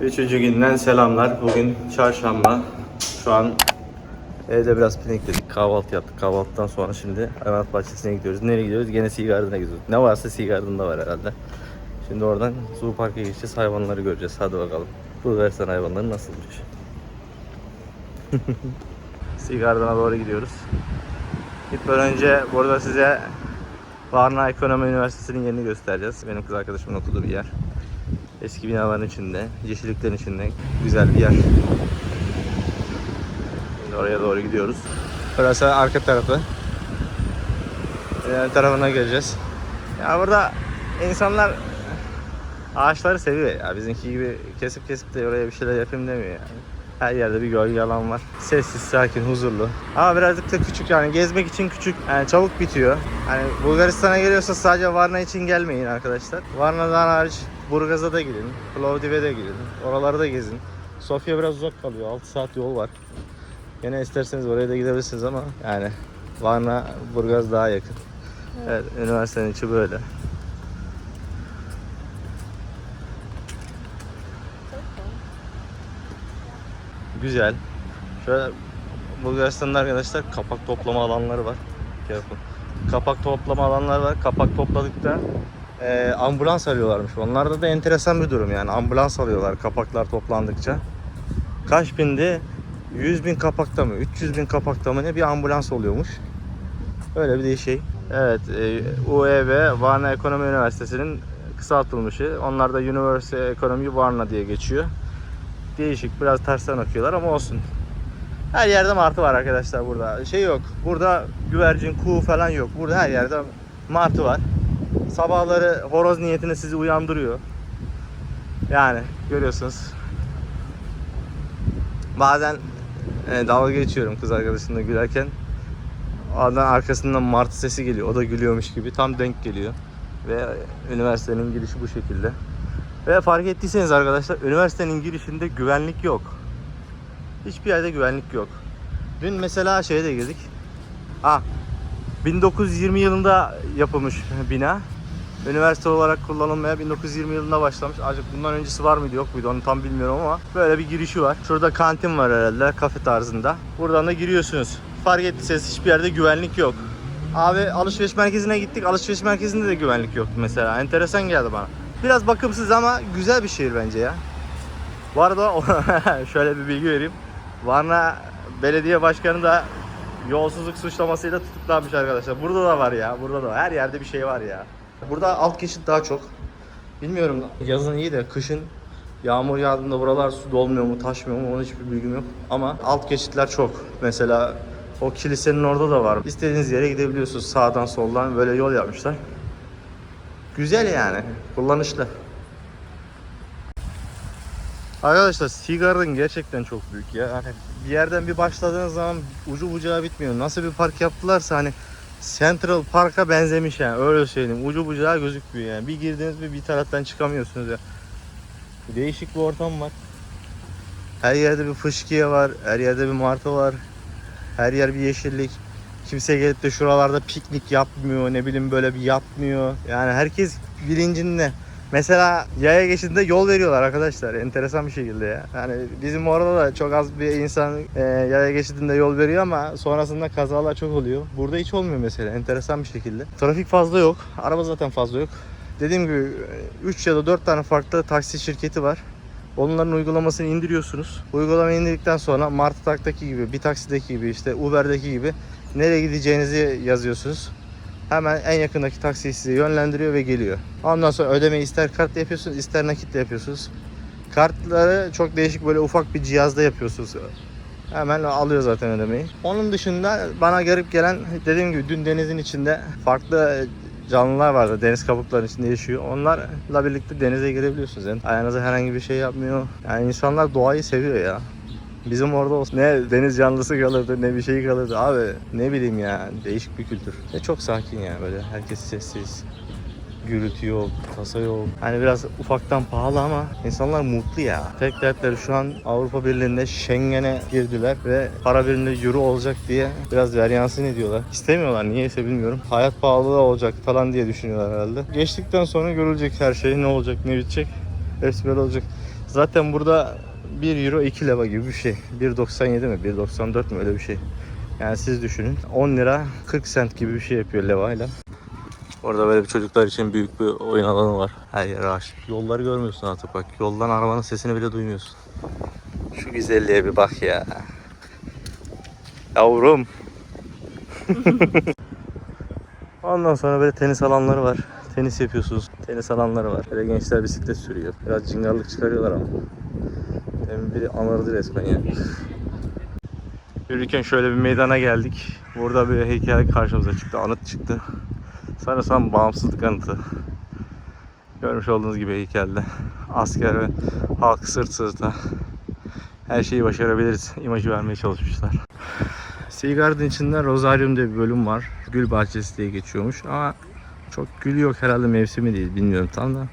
Üçüncü günden selamlar. Bugün çarşamba. Şu an evde biraz pinikledik. Kahvaltı yaptık. Kahvaltıdan sonra şimdi hayvanat bahçesine gidiyoruz. Nereye gidiyoruz? Gene Sea gidiyoruz. Ne varsa Sea var herhalde. Şimdi oradan Zoo Park'a geçeceğiz. Hayvanları göreceğiz. Hadi bakalım. Bu versen hayvanları nasılmış? sea Garden'a doğru gidiyoruz. Gitmeden önce burada size Varna Ekonomi Üniversitesi'nin yerini göstereceğiz. Benim kız arkadaşımın okuduğu bir yer. Eski binaların içinde, yeşilliklerin içinde güzel bir yer. Şimdi oraya doğru gidiyoruz. Burası arka tarafı. Ön tarafına geleceğiz. Ya burada insanlar ağaçları seviyor ya. Bizimki gibi kesip kesip de oraya bir şeyler yapayım demiyor yani. Her yerde bir gölge alan var. Sessiz, sakin, huzurlu. Ama birazcık da küçük yani gezmek için küçük. Yani çabuk bitiyor. Hani Bulgaristan'a geliyorsa sadece Varna için gelmeyin arkadaşlar. Varna'dan hariç Burgaz'a da gidin. Plovdiv'e de gidin. Oraları da gezin. Sofya biraz uzak kalıyor. 6 saat yol var. Yine isterseniz oraya da gidebilirsiniz ama yani Varna, Burgaz daha yakın. Evet, üniversitenin içi böyle. Güzel. Şöyle Bulgaristan'da arkadaşlar kapak toplama alanları var. Yapın. Kapak toplama alanları var. Kapak topladıkta e, ambulans arıyorlarmış. Onlarda da enteresan bir durum yani. Ambulans alıyorlar kapaklar toplandıkça. Kaç bindi? 100 bin kapakta mı? 300 bin kapakta mı ne bir ambulans oluyormuş. Öyle bir de şey. Evet, e, UEV Varna Ekonomi Üniversitesi'nin kısaltılmışı. Onlar da University Economy Varna diye geçiyor. Değişik, biraz tersten okuyorlar ama olsun. Her yerde martı var arkadaşlar burada. Şey yok. Burada güvercin, kuğu falan yok. Burada her yerde martı var. Sabahları horoz niyetine sizi uyandırıyor. Yani görüyorsunuz. Bazen e, dalga geçiyorum kız arkadaşımla gülerken. Oradan arkasından martı sesi geliyor. O da gülüyormuş gibi. Tam denk geliyor. Ve üniversitenin girişi bu şekilde. Ve fark ettiyseniz arkadaşlar üniversitenin girişinde güvenlik yok. Hiçbir yerde güvenlik yok. Dün mesela şeye de girdik. Ah 1920 yılında yapılmış bina. Üniversite olarak kullanılmaya 1920 yılında başlamış. Ancak bundan öncesi var mıydı yok muydu onu tam bilmiyorum ama böyle bir girişi var. Şurada kantin var herhalde kafe tarzında. Buradan da giriyorsunuz. Fark ettiyseniz hiçbir yerde güvenlik yok. Abi alışveriş merkezine gittik. Alışveriş merkezinde de güvenlik yoktu mesela. Enteresan geldi bana. Biraz bakımsız ama güzel bir şehir bence ya. Bu arada şöyle bir bilgi vereyim. Varna Belediye Başkanı da yolsuzluk suçlamasıyla tutuklanmış arkadaşlar. Burada da var ya. Burada da var. Her yerde bir şey var ya. Burada alt geçit daha çok. Bilmiyorum yazın iyi de kışın yağmur yağdığında buralar su dolmuyor mu taşmıyor mu onun hiçbir bilgim yok. Ama alt geçitler çok. Mesela o kilisenin orada da var. İstediğiniz yere gidebiliyorsunuz sağdan soldan böyle yol yapmışlar. Güzel yani. Kullanışlı. Arkadaşlar Sea Garden gerçekten çok büyük ya. Hani bir yerden bir başladığınız zaman ucu bucağı bitmiyor. Nasıl bir park yaptılarsa hani Central Park'a benzemiş yani öyle söyleyeyim. Ucu bucağı gözükmüyor yani. Bir girdiniz bir bir taraftan çıkamıyorsunuz ya. Değişik bir ortam var. Her yerde bir fışkiye var. Her yerde bir martı var. Her yer bir yeşillik. Kimse gelip de şuralarda piknik yapmıyor. Ne bileyim böyle bir yapmıyor. Yani herkes bilincinde. Mesela yaya geçidinde yol veriyorlar arkadaşlar. Enteresan bir şekilde ya. Yani bizim orada da çok az bir insan e, yaya geçidinde yol veriyor ama sonrasında kazalar çok oluyor. Burada hiç olmuyor mesela. Enteresan bir şekilde. Trafik fazla yok. Araba zaten fazla yok. Dediğim gibi 3 ya da 4 tane farklı taksi şirketi var. Onların uygulamasını indiriyorsunuz. Uygulamayı indirdikten sonra Martı Tak'taki gibi, bir taksideki gibi, işte Uber'deki gibi nereye gideceğinizi yazıyorsunuz. Hemen en yakındaki taksiyi size yönlendiriyor ve geliyor. Ondan sonra ödemeyi ister kartla yapıyorsunuz, ister nakitle yapıyorsunuz. Kartları çok değişik böyle ufak bir cihazda yapıyorsunuz. Hemen alıyor zaten ödemeyi. Onun dışında bana garip gelen dediğim gibi dün denizin içinde farklı canlılar vardı. Deniz kabuklarının içinde yaşıyor. Onlarla birlikte denize girebiliyorsunuz. Yani ayağınıza herhangi bir şey yapmıyor. Yani insanlar doğayı seviyor ya. Bizim orada olsun. Ne deniz canlısı kalırdı ne bir şey kalırdı. Abi ne bileyim ya değişik bir kültür. Ve çok sakin yani böyle herkes sessiz. Gürültü yok, tasa yok. Hani biraz ufaktan pahalı ama insanlar mutlu ya. Tek dertleri şu an Avrupa Birliği'nde Schengen'e girdiler ve para biriminde euro olacak diye biraz veryansın ediyorlar. İstemiyorlar niyeyse bilmiyorum. Hayat pahalılığı olacak falan diye düşünüyorlar herhalde. Geçtikten sonra görülecek her şey ne olacak ne bitecek. Hepsi böyle olacak. Zaten burada 1 euro 2 leva gibi bir şey. 1.97 mi 1.94 mü öyle bir şey. Yani siz düşünün 10 lira 40 sent gibi bir şey yapıyor levayla. Orada böyle bir çocuklar için büyük bir oyun alanı var. Her yer ağaç. Yolları görmüyorsun artık bak. Yoldan arabanın sesini bile duymuyorsun. Şu güzelliğe bir bak ya. Yavrum. Ondan sonra böyle tenis alanları var. Tenis yapıyorsunuz. Tenis alanları var. Böyle gençler bisiklet sürüyor. Biraz cingarlık çıkarıyorlar ama. Demin biri anırdı resmen ya. Yürürken şöyle bir meydana geldik. Burada bir heykel karşımıza çıktı. Anıt çıktı. Sanırsam bağımsızlık anıtı. Görmüş olduğunuz gibi heykelde. Asker ve halk sırt sırta. Her şeyi başarabiliriz. imajı vermeye çalışmışlar. Sea Garden içinde Rosarium diye bir bölüm var. Gül bahçesi diye geçiyormuş ama çok gül yok herhalde mevsimi değil bilmiyorum tam da.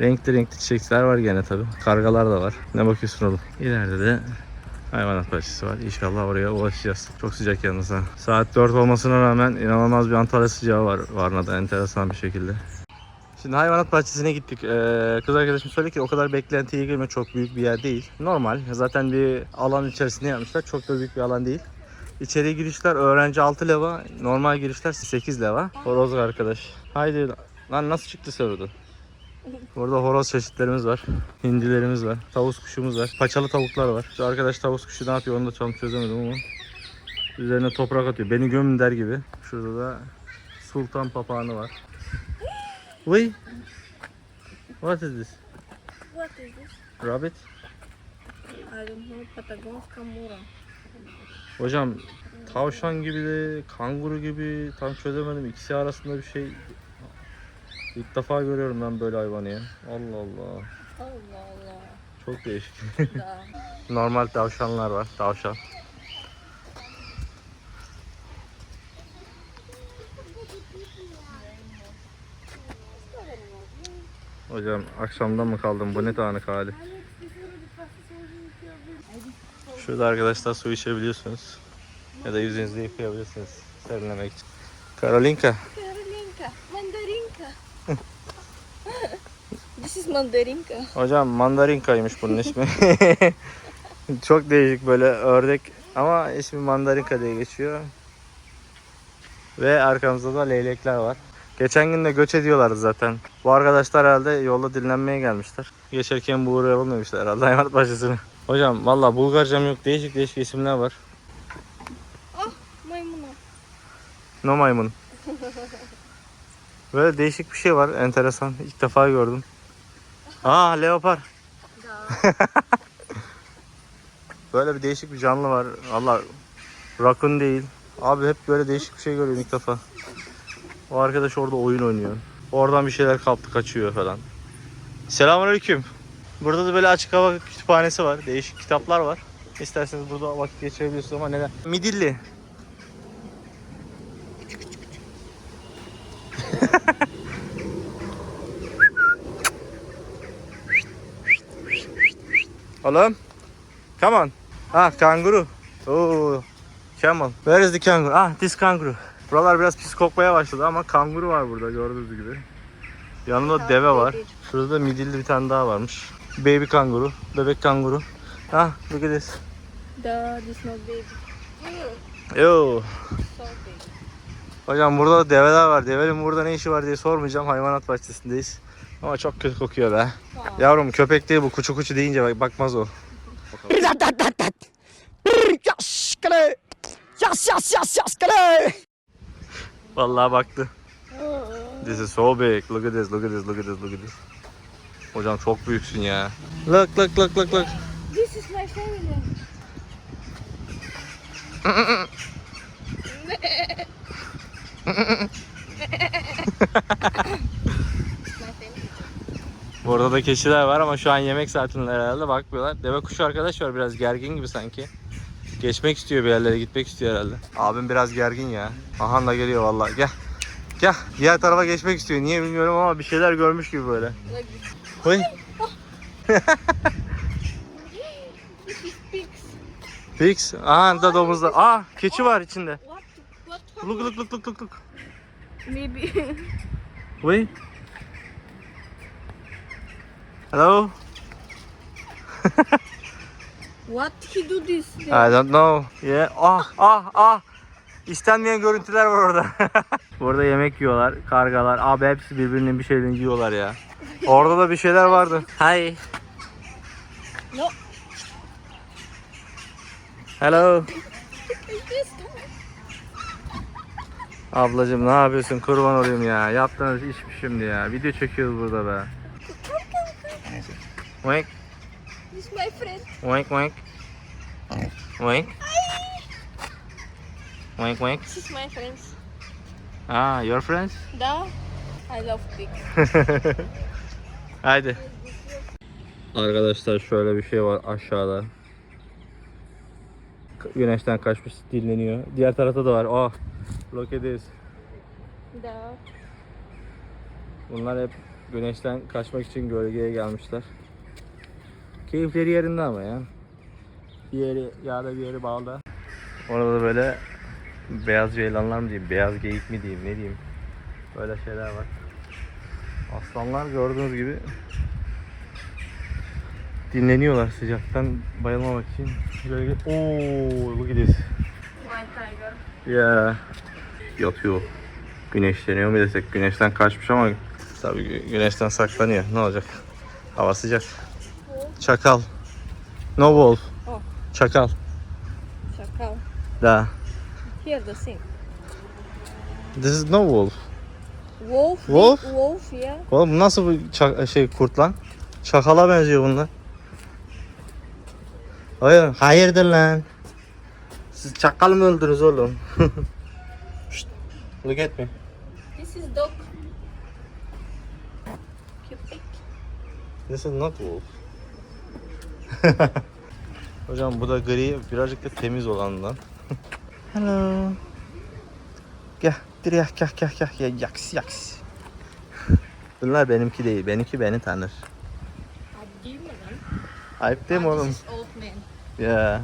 Renkli renkli çiçekler var gene tabi. Kargalar da var. Ne bakıyorsun oğlum? İleride de hayvanat bahçesi var. İnşallah oraya ulaşacağız. Çok sıcak yalnız ha. Saat 4 olmasına rağmen inanılmaz bir Antalya sıcağı var Varna'da enteresan bir şekilde. Şimdi hayvanat bahçesine gittik. Ee, kız arkadaşım söyledi ki o kadar beklentiye girme çok büyük bir yer değil. Normal. Zaten bir alan içerisinde yapmışlar. Çok da büyük bir alan değil. İçeri girişler öğrenci 6 leva, normal girişler 8 leva. Horoz arkadaş. Haydi lan nasıl çıktı sorudu? Burada horoz çeşitlerimiz var. Hindilerimiz var. Tavus kuşumuz var. Paçalı tavuklar var. Şu arkadaş tavus kuşu ne yapıyor onu da tam çözemedim ama. Üzerine toprak atıyor. Beni gömün der gibi. Şurada da sultan papağanı var. Uy. What is this? What is this? Rabbit? I don't know. Patagonska mura. Hocam tavşan gibi de kanguru gibi tam çözemedim. İkisi arasında bir şey. İlk defa görüyorum ben böyle hayvanı ya. Allah Allah. Allah Allah. Çok değişik. Normal tavşanlar var. Tavşan. Hocam akşamdan mı kaldım? Bu ne dağınık hali? Şurada arkadaşlar su içebiliyorsunuz. Ya da yüzünüzü yıkayabilirsiniz. Serinlemek için. Karolinka. Karolinka. Mandarinka. This is mandarinka. Hocam mandarinkaymış bunun ismi. Çok değişik böyle ördek ama ismi mandarinka diye geçiyor. Ve arkamızda da leylekler var. Geçen gün de göç ediyorlardı zaten. Bu arkadaşlar herhalde yolda dinlenmeye gelmişler. Geçerken bu uğrayalım demişler herhalde hayvanat bahçesine. Hocam valla Bulgarcam yok değişik değişik isimler var. Maymuna. No maymun. Böyle değişik bir şey var enteresan. İlk defa gördüm. Aa leopar. Böyle bir değişik bir canlı var. Allah rakun değil. Abi hep böyle değişik bir şey görüyorum ilk defa. O arkadaş orada oyun oynuyor. Oradan bir şeyler kaptı kaçıyor falan. Selamünaleyküm. Burada da böyle açık hava kütüphanesi var. Değişik kitaplar var. İsterseniz burada vakit geçirebilirsiniz ama neden? Midilli. Oğlum. Come on. Ah kanguru. Oo. Camel. Where is the kangaroo? Ah this kangaroo. Buralar biraz pis kokmaya başladı ama kanguru var burada gördüğünüz gibi. Yanında deve var. Şurada da midilli bir tane daha varmış. Baby kanguru. Bebek kanguru. Ah look at this. Da. This not baby. Big. Hocam burada da develer var. Devenin burada ne işi var diye sormayacağım. Hayvanat bahçesindeyiz. Ama çok kötü kokuyor be. Yavrum köpek değil bu. Kuçu kuçu deyince bak- bakmaz o. Yes, yes, yes, yes, kale. Vallahi baktı. This is so big. Look at this, look at this, look at this, look at this. Hocam çok büyüksün ya. Look, look, look, look, look. This is my family. Burada da keçiler var ama şu an yemek saatinde herhalde bakmıyorlar. Deve kuşu arkadaş var biraz gergin gibi sanki. Geçmek istiyor bir yerlere gitmek istiyor herhalde. Abim biraz gergin ya. Ahan da geliyor vallahi. Gel. Gel. Diğer tarafa geçmek istiyor. Niye bilmiyorum ama bir şeyler görmüş gibi böyle. Pigs. Fix. Aha da domuzda. Aa keçi var içinde. Look look look look look look. Maybe. Huy. Hello. What he do this? I don't know. Yeah. Ah ah ah. İstenmeyen görüntüler var orada. Burada yemek yiyorlar. Kargalar. Abi hepsi birbirinin bir şeylerini yiyorlar ya. Orada da bir şeyler vardı. Hi. No. Hello. Ablacım ne yapıyorsun? Kurban olayım ya. Yaptığınız iş mi şimdi ya? Video çekiyoruz burada be. Wink, This my friend. wink, wink. Wink. Wink, wink. This is my friends. Ah, your friends? Da. I love pig. Haydi. Arkadaşlar şöyle bir şey var aşağıda. Güneşten kaçmış dinleniyor. Diğer tarafta da var. Oh. Look at this. Da. Bunlar hep güneşten kaçmak için gölgeye gelmişler. Keyifleri yerinde ama ya. Bir yeri yağda bir yeri bağda. Orada da böyle beyaz ceylanlar mı diyeyim, beyaz geyik mi diyeyim, ne diyeyim. Böyle şeyler var. Aslanlar gördüğünüz gibi dinleniyorlar sıcaktan bayılmamak için. Gölge... Oo, look at this. My tiger. Ya yatıyor. Güneşleniyor mu desek? Güneşten kaçmış ama tabii gü- güneşten saklanıyor. Ne olacak? Hava sıcak. Çakal. No wolf. Oh. Çakal. Çakal. Da. Here the same. This is no wolf. Wolf. Wolf? Wolf yeah. Oğlum bu nasıl bir ça- şey kurt lan? Çakala benziyor bunlar. Hayır, hayırdır lan? Siz çakal mı öldünüz oğlum? Şşt, Look at me. This is dog. Köpek. This is not wolf. Hocam bu da gri, birazcık da temiz olandan. Hello. Gel, diraya gel gel gel gel yaks yaks. Bunlar benimki değil, benimki beni tanır. Adi mi lan? Ayıp değil mi oğlum? Ya.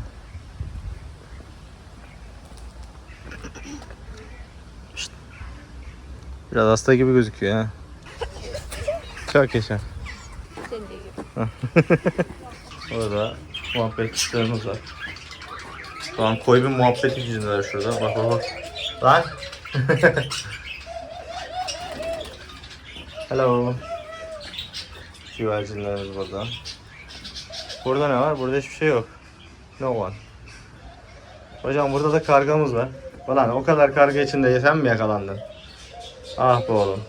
Şşt. Biraz hasta gibi gözüküyor ha. Çok yaşa. Sen de gibi. Orada muhabbet kuşlarımız var. Şu an koy bir muhabbet içindeler şurada. Bak bak bak. Lan. Hello. Güvercinlerimiz burada. Burada ne var? Burada hiçbir şey yok. No one. Hocam burada da kargamız var. Ulan o kadar karga içinde sen mi yakalandın? Ah be oğlum.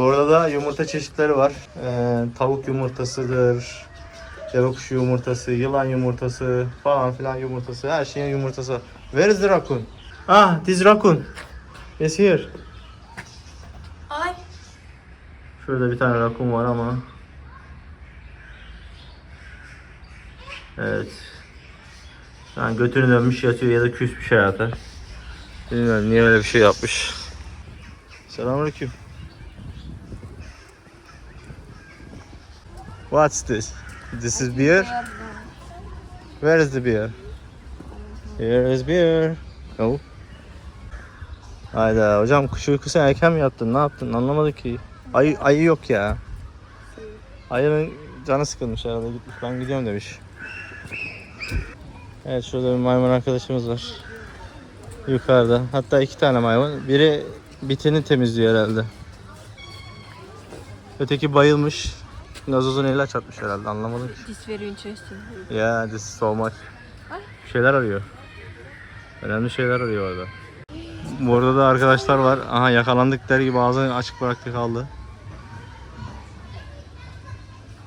Burada da yumurta çeşitleri var. Ee, tavuk yumurtasıdır. Deve kuşu yumurtası, yılan yumurtası falan filan yumurtası. Her şeyin yumurtası var. Where is the raccoon? Ah, this raccoon. Is here. Ay. Şurada bir tane rakun var ama. Evet. Yani götünü dönmüş yatıyor ya da küsmüş hayata. Bilmiyorum niye öyle bir şey yapmış. Selamünaleyküm. What's this? This is beer? Where is the beer? Here is beer. No. Hayda hocam kuş uykusu erken mi yattın? Ne yaptın? Anlamadık ki. Ayı, ayı yok ya. Ayının canı sıkılmış herhalde gitmiş. Ben gidiyorum demiş. Evet şurada bir maymun arkadaşımız var. Yukarıda. Hatta iki tane maymun. Biri bitini temizliyor herhalde. Öteki bayılmış. Gazozun ilaç atmış herhalde anlamadım ki. This very interesting. Ya this is so much. Bir şeyler arıyor. Önemli şeyler arıyor orada. Burada da arkadaşlar var. Aha yakalandık der gibi ağzını açık bıraktı kaldı.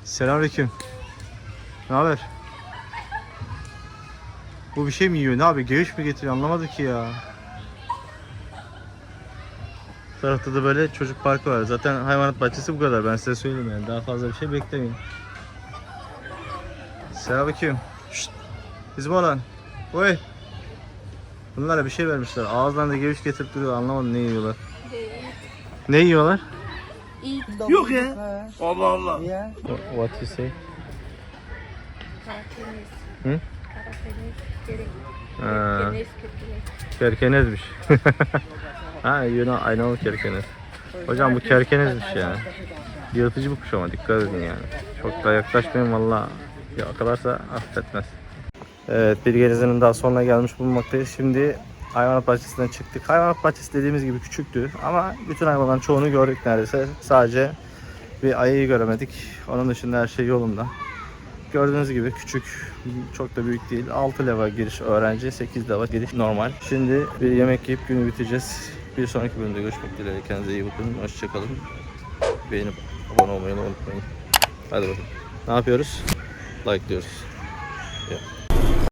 Selamünaleyküm. Ne haber? Bu bir şey mi yiyor? Ne abi? Göğüş mü getiriyor? Anlamadık ki ya. Tarafta da böyle çocuk parkı var. Zaten hayvanat bahçesi bu kadar. Ben size söyleyeyim yani. Daha fazla bir şey beklemeyin. Selamünaleyküm. Şşt. Bizim olan. Oy. Bunlara bir şey vermişler. Ağızlarında geviş getirip duruyor. Anlamadım ne yiyorlar. Ne yiyorlar? Yok ya. Allah Allah. What you say? Karakeniz. Hı? Karakeniz. Kerekeniz. kerkenezmiş. ha, I know kerkenez. Hocam bu kerkenezmiş ya. Yırtıcı bir kuş ama dikkat edin yani. Çok da yaklaşmayın valla. Yakalarsa affetmez. Evet bir gezinin daha sonuna gelmiş bulunmaktayız. Şimdi hayvanat bahçesinden çıktık. Hayvanat bahçesi dediğimiz gibi küçüktü ama bütün hayvanların çoğunu gördük neredeyse. Sadece bir ayıyı göremedik. Onun dışında her şey yolunda. Gördüğünüz gibi küçük, çok da büyük değil. 6 leva giriş öğrenci, 8 leva giriş normal. Şimdi bir yemek yiyip günü biteceğiz. Bir sonraki bölümde görüşmek dileğiyle. Kendinize iyi bakın. Hoşçakalın. Beğenip abone olmayı unutmayın. Hadi bakalım. Ne yapıyoruz? Like diyoruz. Ya.